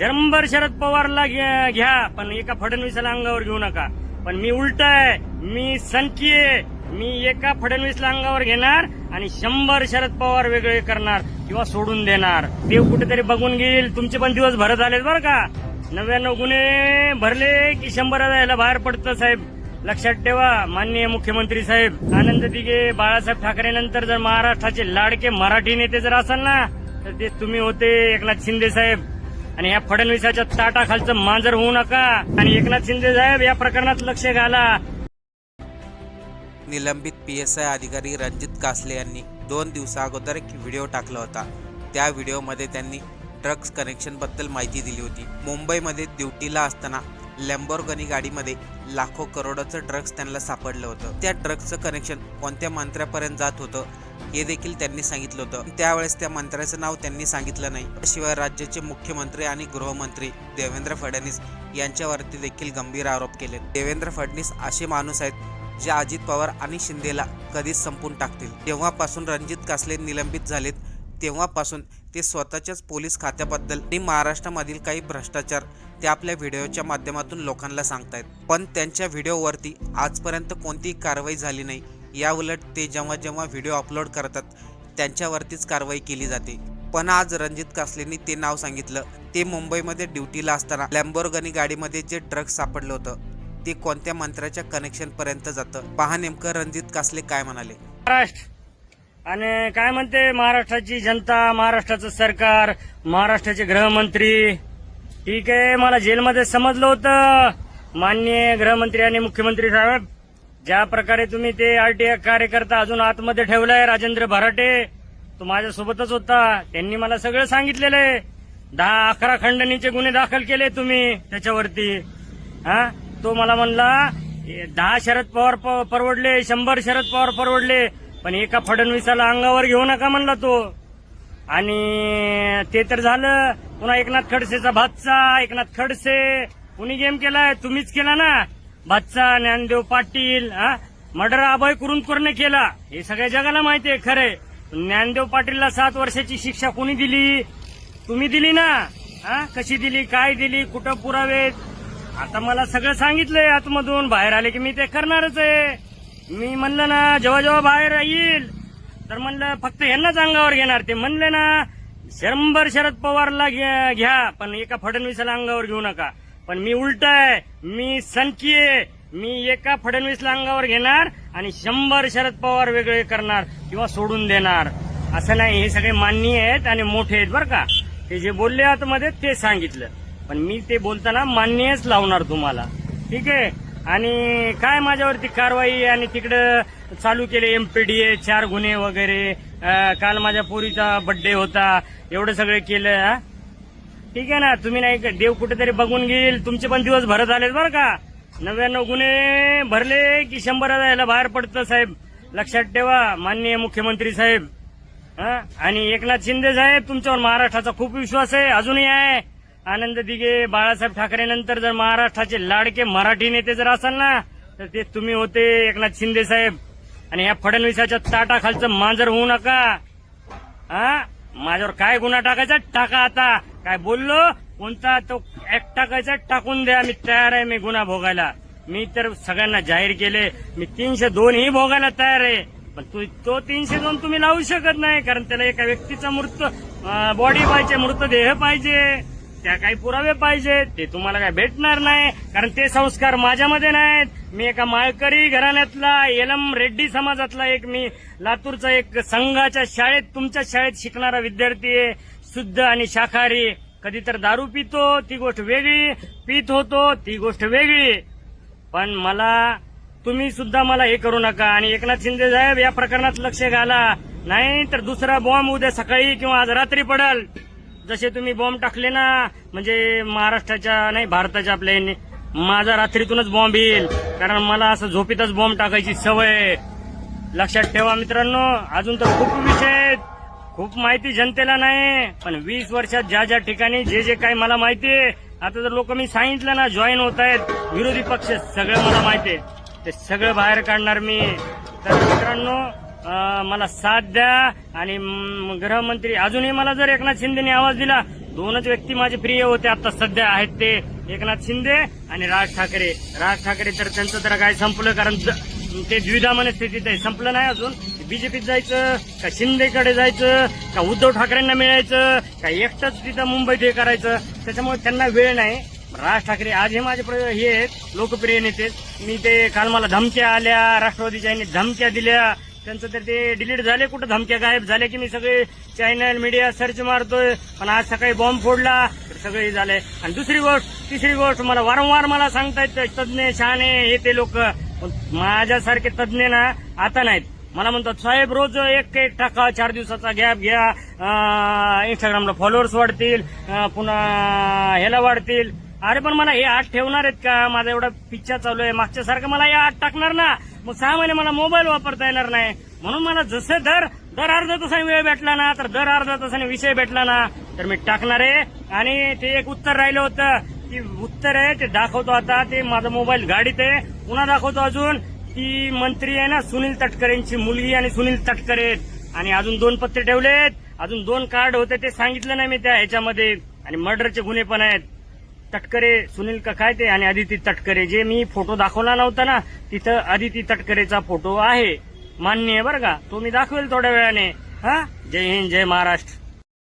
शंभर शरद पवारला घ्या घ्या, पण एका फडणवीसाला अंगावर घेऊ नका. पण मी उलट आहे मी सनकी आहे. मी एका फडणवीसला अंगावर घेणार आणि शंभर शरद पवार वेगळे करणार किंवा सोडून देणार. देव कुठेतरी बघून घेईल. तुमचे पण दिवस भरत आलेत बरं का? नव्याण्णव गुन्हे भरले की शंभर यायला बाहेर पडतं साहेब. लक्षात ठेवा माननीय मुख्यमंत्री साहेब. आनंद दिघे बाळासाहेब ठाकरे नंतर जर महाराष्ट्राचे लाडके मराठी नेते जर असाल ना तर ते तुम्ही होते एकनाथ शिंदे साहेब. आणि या फडणवीसाच्या ताटाखालचं मांजर होऊ नका. आणि एकनाथ शिंदे साहेब या प्रकरणात लक्ष घाला. निलंबित पी एस आय अधिकारी रणजित कासले यांनी दोन दिवसा अगोदर एक व्हिडिओ टाकला होता. त्या व्हिडिओमध्ये त्यांनी ड्रग्ज कनेक्शनबद्दल माहिती दिली होती. मुंबईमध्ये ड्युटीला असताना लॅम्बोर्गनी गाडीमध्ये लाखो करोडोचं ड्रग्ज त्यांना सापडलं होतं. त्या ड्रग्जचं कनेक्शन कोणत्या मंत्र्यापर्यंत जात होतं हे देखील त्यांनी सांगितलं होतं. त्यावेळेस त्या मंत्र्याचं नाव त्यांनी सांगितलं नाही. शिवाय राज्याचे मुख्यमंत्री आणि गृहमंत्री देवेंद्र फडणवीस यांच्यावरती देखील गंभीर आरोप केले. देवेंद्र फडणवीस असे माणूस आहेत जे अजित पवार आणि शिंदेला कधीच संपून टाकतील. जेव्हापासून रणजित कासले निलंबित झालेत तेव्हापासून ते स्वतःच्याच पोलीस खात्याबद्दल आणि महाराष्ट्रामधील काही भ्रष्टाचार ते आपल्या व्हिडिओच्या माध्यमातून लोकांना सांगतायत. पण त्यांच्या व्हिडिओवरती आजपर्यंत कोणतीही कारवाई झाली नाही. या उलट ते जेव्हा जेव्हा व्हिडिओ अपलोड करतात त्यांच्यावरतीच कारवाई केली जाते. पण आज रणजित कासलेंनी ते नाव सांगितलं. ते मुंबईमध्ये ड्युटीला असताना लॅम्बोर्गनी गाडीमध्ये जे ड्रग्ज सापडलं होतं ते कोणत्या मंत्र्याच्या कनेक्शन पर्यंत जातं? पहा नेमकं रणजित कासले काय म्हणाले. महाराष्ट्र. आणि काय म्हणते महाराष्ट्राची जनता महाराष्ट्राचं सरकार महाराष्ट्राचे गृहमंत्री? ठीक आहे मला जेलमध्ये समजलं होतं. माननीय गृहमंत्री आणि मुख्यमंत्री साहेब ज्या प्रकारे तुम्ही ते आरटीआय कार्यकर्ता अजून आतमध्ये ठेवलाय राजेंद्र भराटे तो माझ्यासोबतच होता. त्यांनी मला सगळं सांगितलेलं आहे दहा अकरा खंडणीचे गुन्हे दाखल केले तुम्ही त्याच्यावरती. हा? तो मला म्हणला दहा शरद पवार प- परवडले शंभर शरद पवार परवडले पण एका फडणवीसाला अंगावर घेऊ नका म्हणला तो. आणि ते तर झालं. पुन्हा एकनाथ खडसेचा भातचा एकनाथ खडसे कुणी गेम केलाय? तुम्हीच केला ना. बच्चा ज्ञानदेव पाटील हा? मर्डर अभय कुरुंदकरने केला. हे सगळ्या जगाला माहितीये खरे ज्ञानदेव पाटीलला सात वर्षाची शिक्षा कोणी दिली? तुम्ही दिली ना? हा? कशी दिली? काय दिली? कुठं पुरावेत? आता मला सगळं सांगितलंय आतमधून. बाहेर आले की मी ते करणारच आहे. मी म्हणलं ना जेव्हा जेव्हा बाहेर येईल तर म्हणलं फक्त ह्यांनाच अंगावर घेणार. ते म्हणले ना शंभर शरद पवारला घ्या घ्या, पण एका फडणवीसाला अंगावर घेऊ नका. पण मी उलट आहे. मी सनकी आहे. मी एका फडणवीसला अंगावर घेणार आणि शंभर शरद पवार वेगळे करणार किंवा सोडून देणार. असं नाही हे सगळे मान्य आहेत आणि मोठे आहेत बरं का. ते जे बोलले आतमध्ये ते सांगितलं. पण मी ते बोलताना मान्यच लावणार तुम्हाला. ठीक आहे? आणि काय माझ्यावरती कारवाई आणि तिकडं चालू केले एमपीडीए चार गुन्हे वगैरे काल माझ्या पोरीचा बड्डे होता. एवढं सगळं केलं हा? ठीक आहे ना तुम्ही नाही का- देव कुठेतरी बघून घेईल. तुमचे पण दिवस भरत आलेत बरं का. नव्याण्णव गुन्हे भरले की शंभर याला बाहेर पडतं साहेब. लक्षात ठेवा माननीय मुख्यमंत्री साहेब. आणि एकनाथ शिंदे साहेब तुमच्यावर महाराष्ट्राचा खूप विश्वास आहे अजूनही आहे. आनंद दिघे बाळासाहेब ठाकरे नंतर जर महाराष्ट्राचे लाडके मराठी नेते जर असाल ना तर ते तुम्ही होते एकनाथ शिंदे साहेब. आणि ह्या फडणवीसाच्या ताटाखालचं मांजर होऊ नका. हा? माझ्यावर काय गुन्हा टाकायचा? टाका आता. काय बोललो? कोणता तो ऍक्ट टाकायचा टाकून द्या. मी तयार आहे मी गुन्हा भोगायला. मी तर सगळ्यांना जाहीर केले. मी तीनशे दोन ही भोगायला तयार आहे. पण तो तीनशे दोन तुम्ही लावू शकत नाही कारण त्याला एका व्यक्तीचा मृत बॉडी पाहिजे मृतदेह पाहिजे. त्या काही पुरावे पाहिजे. ते तुम्हाला काय भेटणार नाही कारण ते संस्कार माझ्यामध्ये नाहीत. मी एका माळकरी घराण्यातला येलम रेड्डी समाजातला एक मी लातूरचा एक संघाच्या शाळेत तुमच्या शाळेत शिकणारा विद्यार्थी आहे. शुद्ध आणि शाकाहारी. कधी तर दारू पितो ती गोष्ट वेगळी. पित होतो ती गोष्ट वेगळी. पण मला तुम्ही सुद्धा मला हे करू नका. आणि एकनाथ शिंदे साहेब या प्रकरणात लक्ष घाला. नाही तर दुसरा बॉम्ब उद्या सकाळी किंवा आज रात्री पडल. जसे तुम्ही बॉम्ब टाकले ना म्हणजे महाराष्ट्राच्या नाही भारताच्या आपल्या माझा रात्रीतूनच बॉम्ब येईल. कारण मला असं झोपीतच बॉम्ब टाकायची सवय आहे. लक्षात ठेवा मित्रांनो अजून तर खूप विषय आहेत. खूप माहिती जनतेला नाही पण वीस वर्षात ज्या ज्या ठिकाणी जे जे काही मला माहिती आहे आता जर लोक मी सांगितलं ना जॉईन होत आहेत विरोधी पक्ष सगळं मला माहिती आहे. ते सगळं बाहेर काढणार मी. तर मित्रांनो मला साथ द्या आणि गृहमंत्री अजूनही मला जर एकनाथ शिंदेने आवाज दिला दोनच व्यक्ती माझे प्रिय होते आता सध्या आहेत ते एकनाथ शिंदे आणि राज ठाकरे. राज ठाकरे तर त्यांचं तर काय संपलं कारण ते द्विधामन मनस्थितीत आहे. संपलं नाही अजून. बीजेपीत जायचं का शिंदेकडे जायचं का उद्धव ठाकरेंना मिळायचं का एकटंच तिथं मुंबईत हे करायचं त्याच्यामुळे त्यांना वेळ नाही. राज ठाकरे आज हे माझे प्र- हे आहेत लोकप्रिय नेते. मी ते काल मला धमक्या आल्या राष्ट्रवादीच्या यांनी धमक्या दिल्या. त्यांचं तर ते डिलीट झाले कुठं धमक्या गायब झाल्या की मी सगळे चॅनल मीडिया सर्च मारतोय. पण आज सकाळी बॉम्ब फोडला तर सगळं हे आणि दुसरी गोष्ट तिसरी गोष्ट मला वारंवार मला सांगतायत तज्ज्ञ शहाणे हे ते लोक. माझ्यासारखे तज्ज्ञ ना आता नाहीत. मला म्हणतात साहेब रोज एक एक टाका चार दिवसाचा गॅप घ्या. इंस्टाग्रामला फॉलोअर्स वाढतील पुन्हा ह्याला वाढतील. अरे पण मला हे आठ ठेवणार आहेत का? माझा एवढा पिक्चर चालू आहे. मागच्या सारखं मला हे आठ टाकणार ना. मग सहा महिने मला मोबाईल वापरता येणार नाही. म्हणून मला जसे दर दर अर्धा तासाने वेळ भेटला ना तर दर अर्धा तासाने विषय भेटला ना तर मी टाकणार आहे. आणि ते एक उत्तर राहिलं होतं की उत्तर आहे ते दाखवतो आता ते माझा मोबाईल गाडीत आहे. पुन्हा दाखवतो अजून. ती मंत्री आहे ना सुनील तटकरेंची मुलगी आणि सुनील तटकरे आहेत. आणि अजून दोन पत्ते ठेवलेत. अजून दोन कार्ड होते ते सांगितलं नाही मी त्या ह्याच्यामध्ये. आणि मर्डरचे गुन्हे पण आहेत. तटकरे सुनील का काय ते आणि आदिती तटकरे. जे मी फोटो दाखवला नव्हता ना तिथं आदिती तटकरेचा फोटो आहे. मान्य आहे बरं का? तो मी दाखवेल थोड्या वेळाने. हा? जय हिंद जय महाराष्ट्र.